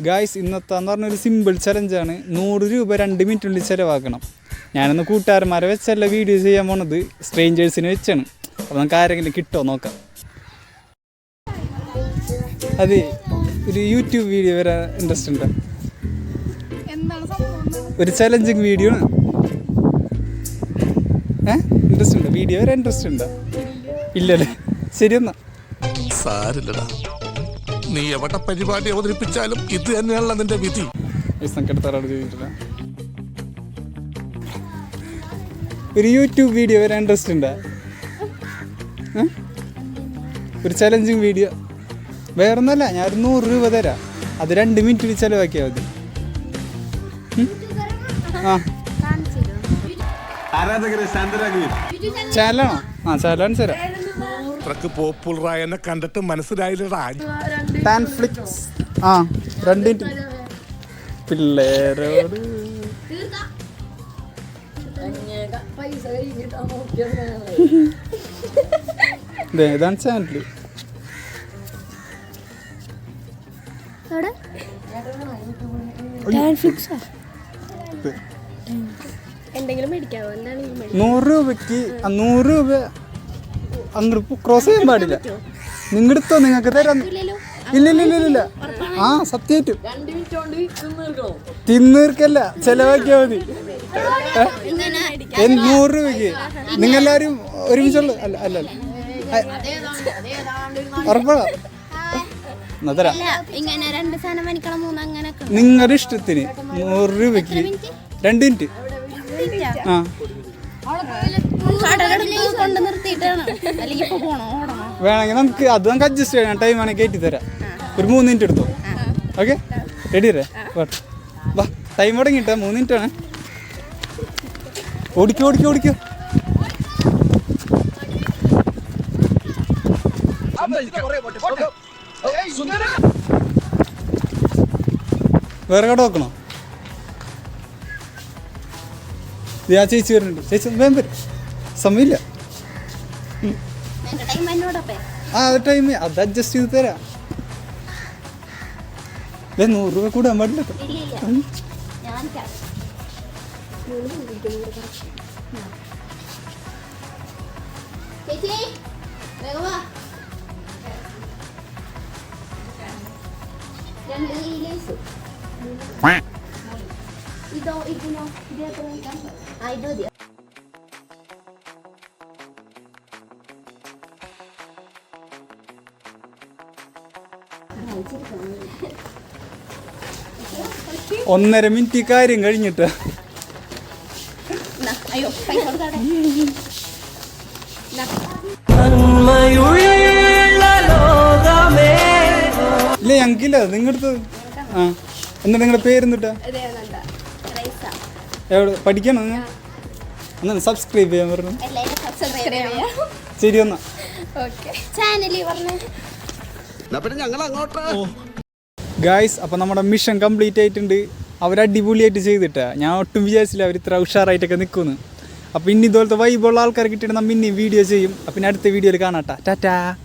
Guys ഇന്നത്തെ എന്ന് പറഞ്ഞൊരു സിമ്പിൾ ചലഞ്ചാണ് നൂറ് രൂപ രണ്ട് മിനിറ്റിനുള്ളിൽ ചിലവാക്കണം. ഞാനൊന്ന് കൂട്ടുകാരന്മാരെ വെച്ചല്ല വീഡിയോ ചെയ്യാൻ പോണത്. സ്ട്രേഞ്ചേഴ്സിന് വെച്ചാണ്. അപ്പോൾ നമുക്ക് ആരെങ്കിലും കിട്ടുമോ നോക്കാം. അതെ ഒരു യൂട്യൂബ് വീഡിയോ വരാൻ ഇൻട്രസ്റ്റ് ഉണ്ട്. എന്താണ് സംഭവം? ഒരു ചലഞ്ചിങ് വീഡിയോ ആണ്. ഏ? ഇൻട്രസ്റ്റ് ഉണ്ട്? വീഡിയോ വരെ ഇൻട്രസ്റ്റ് ഉണ്ടോ? ഇല്ലല്ലേ? ശരി എന്നാ. സാരില്ലടാ. നീ എവിടെ പരിപാടി അവതരിപ്പിച്ചാലും ഇത് തന്നെയാണല്ലോ നിന്റെ വിധി. ചോദിച്ചിട്ടില്ല ഒരു യൂട്യൂബ് വീഡിയോ വരാൻ ഇൻട്രസ്റ്റ് ഉണ്ടോ? ഒരു ചലഞ്ചിങ് വീഡിയോ വേറൊന്നല്ല ഞാൻ ഒരു നൂറ് രൂപ തരാം. അത് രണ്ട് മിനിറ്റിൽ ചിലവാക്കിയാൽ മതി? ആ. ചാലാണോ ആ ചാനലാണ് തരാം. അത്രയ്ക്ക് പോപ്പുലറായ എന്നെ കണ്ടിട്ട് മനസ്സിലായില്ലടാ. ടാൻഫ്ലിക്സ് ആ രണ്ട് മിനിറ്റ് പിള്ളേരോട് ഇതാണ് ചാനൽ എന്തെങ്കിലും മേടിക്കാവോ? എന്താണ് നൂറ് രൂപയ്ക്ക് ആ നൂറ് രൂപ അങ്ങോട്ട് ക്രോസ് ചെയ്യാൻ പാടില്ല. നിങ്ങടുത്തോ നിങ്ങൾക്ക് തരാം. ഇല്ല ഇല്ല ഇല്ല ഇല്ല ആ സത്യമായിട്ടും തിന്നീർക്കല്ല ചെലവാക്കിയാ മതി? നൂറ് രൂപയ്ക്ക്. നിങ്ങളെല്ലാരും ഒരുമിച്ചുള്ള അല്ല അല്ല അല്ല. ഉറപ്പാ നിങ്ങളുടെ ഇഷ്ടത്തിന് നൂറ് രൂപയ്ക്ക് രണ്ട് മിനിറ്റ് ആ. വേണമെങ്കിൽ നമുക്ക് അത് നമുക്ക് അഡ്ജസ്റ്റ് ചെയ്യാം. ടൈം വേണമെങ്കിൽ കയറ്റി തരാം. ഒരു മൂന്ന് മിനിറ്റ് എടുത്തോ? ഓക്കെ റെഡി അല്ലേ വാ ടൈം തുടങ്ങിയിട്ടാ മൂന്ന് മിനിറ്റ് ആണ്. ഓടിക്കോ ഓടിക്കോ ഓടിക്കോ. വേറെ കട നോക്കണോ ആ ചേച്ചി വരുന്നുണ്ട്. ചേച്ചി വേഗം വരും. സമയമില്ല. ആ ടൈം അത് അഡ്ജസ്റ്റ് ചെയ്ത് തരാം. ദേ നൂറ് രൂപ കൂടാൻ പാടില്ല രണ്ട് ഇതോ ഇതിനോ ഇത് എത്ര ആ ഇത് മതിയോ ഒന്നര മിനിറ്റ് കാര്യം കഴിഞ്ഞിട്ട്. അയ്യോ ഇല്ല ഞങ്ങൾക്കില്ല നിങ്ങടുത്ത് ആ. എന്താ നിങ്ങളുടെ പേരെന്നിട്ടാ എവിടെ? പഠിക്കണം നിങ്ങൾ എന്നാ സബ്സ്ക്രൈബ് ചെയ്യാൻ പറഞ്ഞു. ശരി എന്നാ. ഗായ്സ് അപ്പോൾ നമ്മുടെ മിഷൻ കംപ്ലീറ്റ് ആയിട്ടുണ്ട്. അവർ അടിപൊളിയായിട്ട് ചെയ്തിട്ടാ. ഞാൻ ഒട്ടും വിചാരിച്ചില്ല അവർ ഇത്ര ഉഷാറായിട്ടൊക്കെ നിൽക്കുന്നു അപ്പോൾ ഇനി ഇതുപോലത്തെ വൈബുള്ള ആൾക്കാർ കിട്ടിയിട്ട് നമ്മൾ ഇനിയും വീഡിയോ ചെയ്യും. അപ്പം പിന്നെ അടുത്ത വീഡിയോയിൽ കാണാട്ടാ ടാറ്റാ